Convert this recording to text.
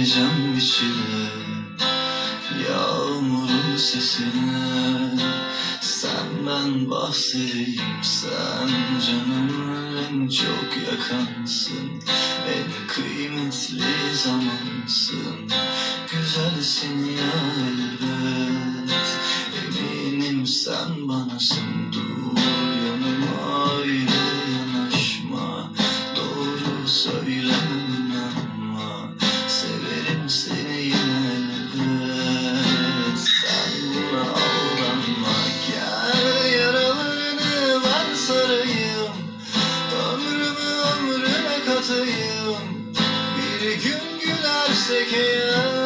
Çekeceğim bir çile Yağmurun sesine Senden bahsedeyim Sen canımı en çok yakansın. En kıymetli zamansın. Güzelsin ya elbet. Eminim sen banasın. Dur yanıma öyle yanaşma. Doğru söyle. Seni yine nefes Senle aldanmak Gel yaralarını ben sarayım. Ömrümü ömrüne katayım. Bir gün gülersek eğer